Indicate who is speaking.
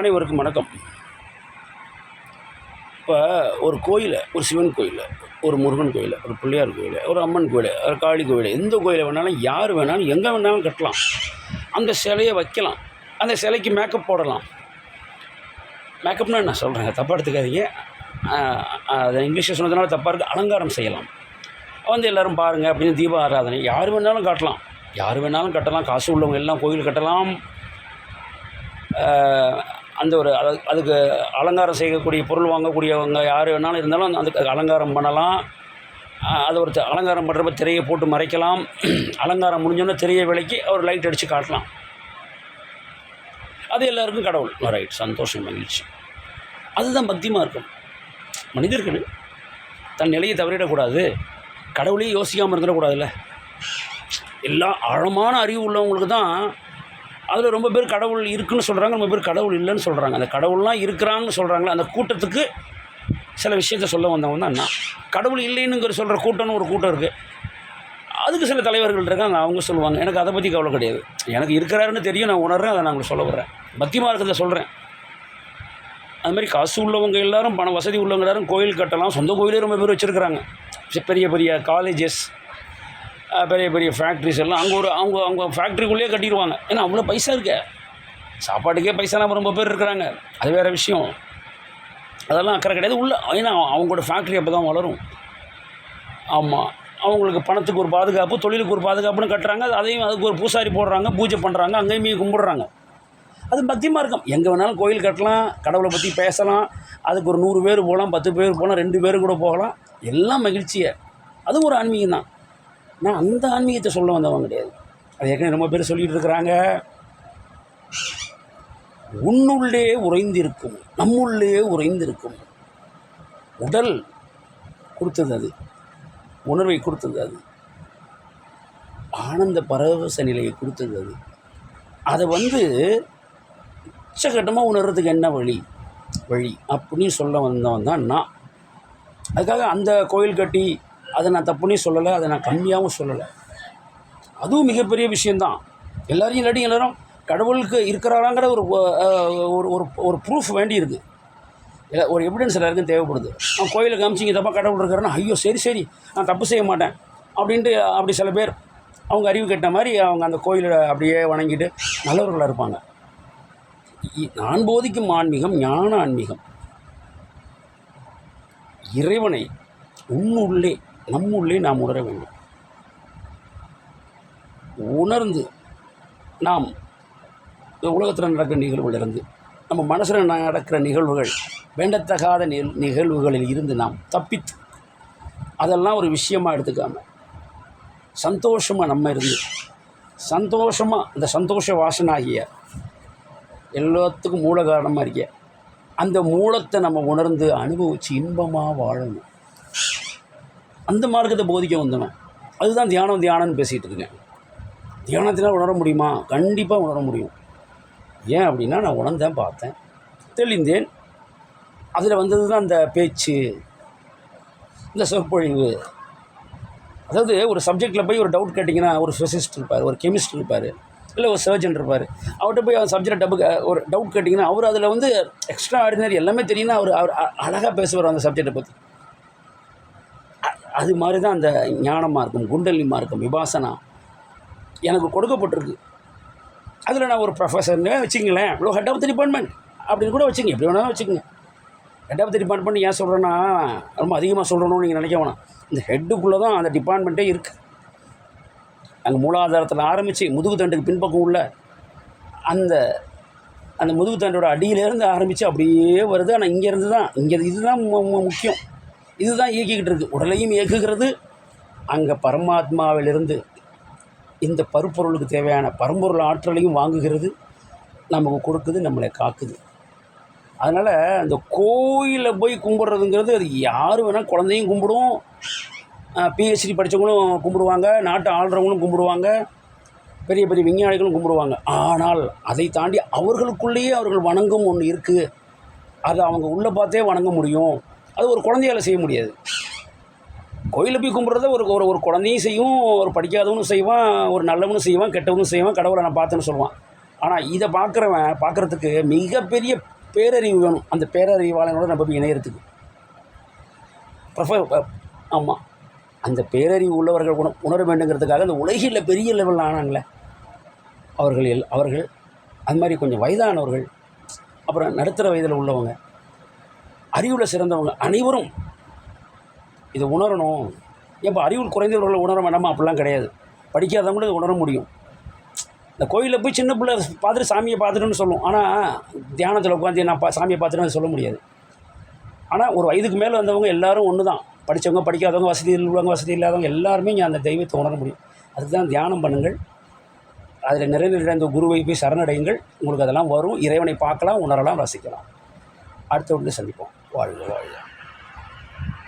Speaker 1: அனைவருக்கும் வணக்கம். இப்போ ஒரு கோயிலை ஒரு சிவன் கோயில் ஒரு முருகன் கோயில் ஒரு பிள்ளையார் கோயில் ஒரு அம்மன் கோயில் ஒரு காளி கோயில் எந்த கோயிலை வேணாலும் யார் வேணாலும் எங்கே வேணாலும் கட்டலாம். அந்த சிலையை வைக்கலாம். அந்த சிலைக்கு மேக்கப் போடலாம். மேக்கப்னா நான் சொல்கிறேங்க தப்பாக எடுத்துக்காதீங்க. அதை அது இங்கிலீஷில் சொன்னதுனால தப்பாக இருக்குது அலங்காரம் செய்யலாம். வந்து எல்லோரும் பாருங்கள் அப்படின்னு தீப ஆராதனை. யார் வேணாலும் காட்டலாம். யார் வேணாலும் கட்டலாம். காசு உள்ளவங்க எல்லாம் கோயில் கட்டலாம். அந்த ஒரு அது- அதுக்கு அலங்காரம் செய்யக்கூடிய பொருள் வாங்கக்கூடியவங்க யார் வேணாலும் இருந்தாலும் அந்த- அதுக்கு அலங்காரம் பண்ணலாம். அதை அது ஒரு அலங்காரம் பண்ணுறப்ப திரையை போட்டு மறைக்கலாம். அலங்காரம் முடிஞ்சோன்னே திரையை விலைக்கு அவர் லைட் அடித்து காட்டலாம். அது எல்லாருக்கும் கடவுள். ரைட் சந்தோஷம் மகிழ்ச்சி. அதுதான் பக்திமாக இருக்கும். மனிதர்கள் தன் நிலையை தவறிடக்கூடாது. கடவுளையும் யோசிக்காமல் இருந்துடக்கூடாதுல்ல. எல்லா ஆழமான அறிவு உள்ளவங்களுக்கு தான் அதில் ரொம்ப பேர் கடவுள் இருக்குன்னு சொல்கிறாங்க ரொம்ப பேர் கடவுள் இல்லைன்னு சொல்கிறாங்க அந்த கடவுள்லாம் இருக்கிறான்னு சொல்கிறாங்களே அந்த கூட்டத்துக்கு சில விஷயத்த சொல்ல வந்தவங்க தான் நான் கடவுள் இல்லைன்னுங்கிற சொல்கிற கூட்டம்னு ஒரு கூட்டம் இருக்குது அதுக்கு சில தலைவர்கள் இருக்காங்க அவங்க சொல்லுவாங்க எனக்கு அதை பற்றி கவலை கிடையாது. எனக்கு இருக்கிறாருன்னு தெரியும் நான் உணர்றேன் அதை நான் உங்களுக்கு சொல்ல வர்றேன் பத்தியமாக இருக்கிறத சொல்கிறேன் அது மாதிரி காசு உள்ளவங்க எல்லாரும் பண வசதி உள்ளவங்க எல்லாரும் கோயில் கட்டலாம் சொந்த கோயிலே ரொம்ப பேர் வச்சுருக்கிறாங்க. பெரிய பெரிய காலேஜஸ் பெரிய பெரிய ஃபேக்ட்ரிஸ் எல்லாம் அங்கே ஒரு அவங்க அவங்க ஃபேக்ட்ரிக்குள்ளேயே கட்டிடுவாங்க. ஏன்னா அவ்வளோ பைசா இருக்கே. சாப்பாட்டுக்கே பைசா நம்ம ரொம்ப பேர் இருக்கிறாங்க. அது வேறு விஷயம். அதெல்லாம் அக்கறை கிடையாது. உள்ள ஏன்னா அவங்களோட ஃபேக்ட்ரி அப்போ தான் வளரும். ஆமாம் அவங்களுக்கு பணத்துக்கு ஒரு பாதுகாப்பு தொழிலுக்கு ஒரு பாதுகாப்புன்னு கட்டுறாங்க. அதையும் அதுக்கு ஒரு பூசாரி போடுறாங்க பூஜை பண்ணுறாங்க அங்கேயுமே கும்பிடுறாங்க. அது மத்தியமாக இருக்கும். எங்கே வேணாலும் கோயில் கட்டலாம் கடவுளை பற்றி பேசலாம். அதுக்கு ஒரு நூறு பேர் போகலாம் பத்து பேர் போகலாம் ரெண்டு பேர் கூட போகலாம். எல்லாம் மகிழ்ச்சியை. அதுவும் ஒரு ஆன்மீகம் தான். நான் அந்த ஆன்மீகத்தை சொல்ல வந்தவன் கிடையாது. அது ஏற்கனவே ரொம்ப பேர் சொல்லிட்டு இருக்கிறாங்க உன்னுள்ளே உறைந்திருக்கும் நம்முள்ளே உறைந்திருக்கும். உடல் கொடுத்தது அது. உணர்வை கொடுத்தது அது. ஆனந்த பரவச நிலையை கொடுத்தது அது. அதை வந்து உச்சகட்டமாக உணர்றதுக்கு என்ன வழி? வழி அப்படின்னு சொல்ல வந்தவன் தான் நான். அதுக்காக அந்த கோயில் கட்டி அதை நான் தப்புன்னே சொல்லலை அதை நான் கம்மியாகவும் சொல்லலை. அதுவும் மிகப்பெரிய விஷயந்தான் எல்லாரையும் இல்லாட்டி எல்லாரும் கடவுளுக்கு இருக்கிறாராங்கிற ஒரு ஒரு ஒரு ஒரு ப்ரூஃப் வேண்டியிருக்கு. இல்லை ஒரு எவிடன்ஸ் எல்லாருக்கும் தேவைப்படுது. நான் கோயிலை காமிச்சிங்க தப்பாக கடவுள் இருக்காருன்னா ஐயோ சரி சரி நான் தப்பு செய்ய மாட்டேன் அப்படின்ட்டு அப்படி சில பேர் அவங்க அறிவு கெட்ட மாதிரி அவங்க அந்த கோயிலை அப்படியே வணங்கிட்டு நல்லவர்களாக இருப்பாங்க. நான் போதிக்கும் ஆன்மீகம் ஞான ஆன்மீகம். இறைவனை உன்னுள்ளே நம்முள்ளே நாம் உணர வேண்டும். உணர்ந்து நாம் இந்த உலகத்தில் நடக்கிற நிகழ்வுகளிலிருந்து நம்ம மனசில் நடக்கிற நிகழ்வுகள் வேண்டத்தகாத நிகழ் நிகழ்வுகளில் இருந்து நாம் தப்பித்து அதெல்லாம் ஒரு விஷயமாக எடுத்துக்காம சந்தோஷமாக நம்ம இருந்து சந்தோஷமாக இந்த சந்தோஷ வாசனாகிய எல்லாத்துக்கும் மூல காரணமாக இருக்க அந்த மூலத்தை நம்ம உணர்ந்து அனுபவித்து இன்பமாக வாழணும். அந்த மார்க்கத்தை போதிக்க வந்தவன். அதுதான் தியானம் தியானம்னு பேசிகிட்டு இருக்கேன். தியானத்தினால் உணர முடியுமா? கண்டிப்பாக உணர முடியும். ஏன் அப்படின்னா நான் உணர்ந்தேன் பார்த்தேன். தெளிந்தேன். அதில் வந்தது தான் அந்த பேச்சு இந்த சொற்பொழிவு. அதாவது ஒரு சப்ஜெக்டில் போய் ஒரு டவுட் கேட்டிங்கன்னா ஒரு ஃபிசிஸ்ட் இருப்பார் ஒரு கெமிஸ்ட் இருப்பார் இல்லை ஒரு சர்ஜன் இருப்பார். அவர்கிட்ட போய் அவர் சப்ஜெக்ட் டப்பு ஒரு டவுட் கேட்டிங்கன்னா அவர் அதில் வந்து எக்ஸ்ட்ரா ஆர்டினரி எல்லாமே தெரியும்னா அவர் அவர் அழகாக பேசுவார் அந்த சப்ஜெக்டை பற்றி அது மாதிரி தான் அந்த ஞானமாக இருக்கும் குண்டலி மார்க்கம் விபாசனா எனக்கு கொடுக்கப்பட்டிருக்கு. அதில் நான் ஒரு ப்ரொஃபஸர்னே வச்சுங்களேன் இவ்வளோ ஹெட் ஆஃப் த டிபார்ட்மெண்ட் அப்படின்னு கூட வச்சுங்க எப்படி வேணாலும் வச்சுக்கோங்க. ஹெட் ஆஃப் தி டிபார்ட்மெண்ட் ஏன் சொல்கிறேன்னா ரொம்ப அதிகமாக சொல்கிறணும்னு நீங்கள் நினைக்க வேணாம். இந்த ஹெட்டுக்குள்ளே தான் அந்த டிபார்ட்மெண்ட்டே இருக்குது அங்கே மூலாதாரத்தில் ஆரம்பித்து முதுகு தண்டுக்கு பின்பக்கம் உள்ள அந்த அந்த முதுகு தண்டோட அடியிலேருந்து ஆரம்பித்து அப்படியே வருது. ஆனால் இங்கேருந்து தான் இங்கே இதுதான் முக்கியம். இதுதான் இயக்கிக்கிட்டு இருக்குது உடலையும் இயக்குகிறது. அங்கே பரமாத்மாவிலிருந்து இந்த பருப்பொருளுக்கு தேவையான பரம்பொருள் ஆற்றலையும் வாங்குகிறது. நமக்கு கொடுக்குது நம்மளை காக்குது. அதனால் அந்த கோயிலில் போய் கும்பிட்றதுங்கிறது அது யார் வேணால் குழந்தையும் கும்பிடும். பிஹெச்டி படித்தவங்களும் கும்பிடுவாங்க நாட்டை ஆள்றவங்களும் கும்பிடுவாங்க பெரிய பெரிய விஞ்ஞானிகளும் கும்பிடுவாங்க. ஆனால் அதை தாண்டி அவர்களுக்குள்ளேயே அவர்கள் வணங்கும் ஒன்று இருக்குது அது அவங்க உள்ளே பார்த்தே வணங்க முடியும். அது ஒரு குழந்தையால் செய்ய முடியாது. கோயிலில் போய் கும்பிட்றத ஒரு ஒரு ஒரு குழந்தையும் செய்யும் ஒரு படிக்காதவனும் செய்வான் ஒரு நல்லவனும் செய்வான் கெட்டவனும் செய்வான் கடவுளை நான் பார்த்தேன்னு சொல்லுவான். ஆனால் இதை பார்க்குறவன் பார்க்குறதுக்கு மிகப்பெரிய பேரறிவு வேணும். அந்த பேரறிவாளனோட நம்ம போய் இணையறதுக்கு. ப்ரொஃப ஆமாம் அந்த பேரறிவு உள்ளவர்கள் உண உணர வேண்டுங்கிறதுக்காக அந்த உலகில் பெரிய லெவலில் ஆனாங்களே. அவர்கள் எல் அவர்கள் அது மாதிரி கொஞ்சம் வயதானவர்கள் அப்புறம் நடுத்தர வயதில் உள்ளவங்க அறிவில் சிறந்தவங்க அனைவரும் இதை உணரணும். ஏப்பா அறிவில் குறைந்தவர்களை உணர வேண்டாமா? அப்படிலாம் கிடையாது. படிக்காதவங்களும் இதை உணர முடியும். இந்த கோயிலில் போய் சின்ன பிள்ளை பார்த்துட்டு சாமியை பார்த்துட்டுன்னு சொல்லும். ஆனால் தியானத்தில் உட்காந்து நான் பா சாமியை பார்த்துட்டு சொல்ல முடியாது. ஆனால் ஒரு வயதுக்கு மேலே வந்தவங்க எல்லாரும் ஒன்று தான் படித்தவங்க படிக்காதவங்க வசதி உள்ளவங்க வசதி இல்லாதவங்க எல்லாருமே இங்கே அந்த தெய்வத்தை உணர முடியும். அதுக்கு தான் தியானம் பண்ணுங்கள். அதில் நிறைந்த குருவை போய் சரணடையுங்கள். உங்களுக்கு அதெல்லாம் வரும். இறைவனை பார்க்கலாம் உணரலாம் ரசிக்கலாம். அடுத்த ஒன்று சந்திப்போம். வாழ்க வாழ்க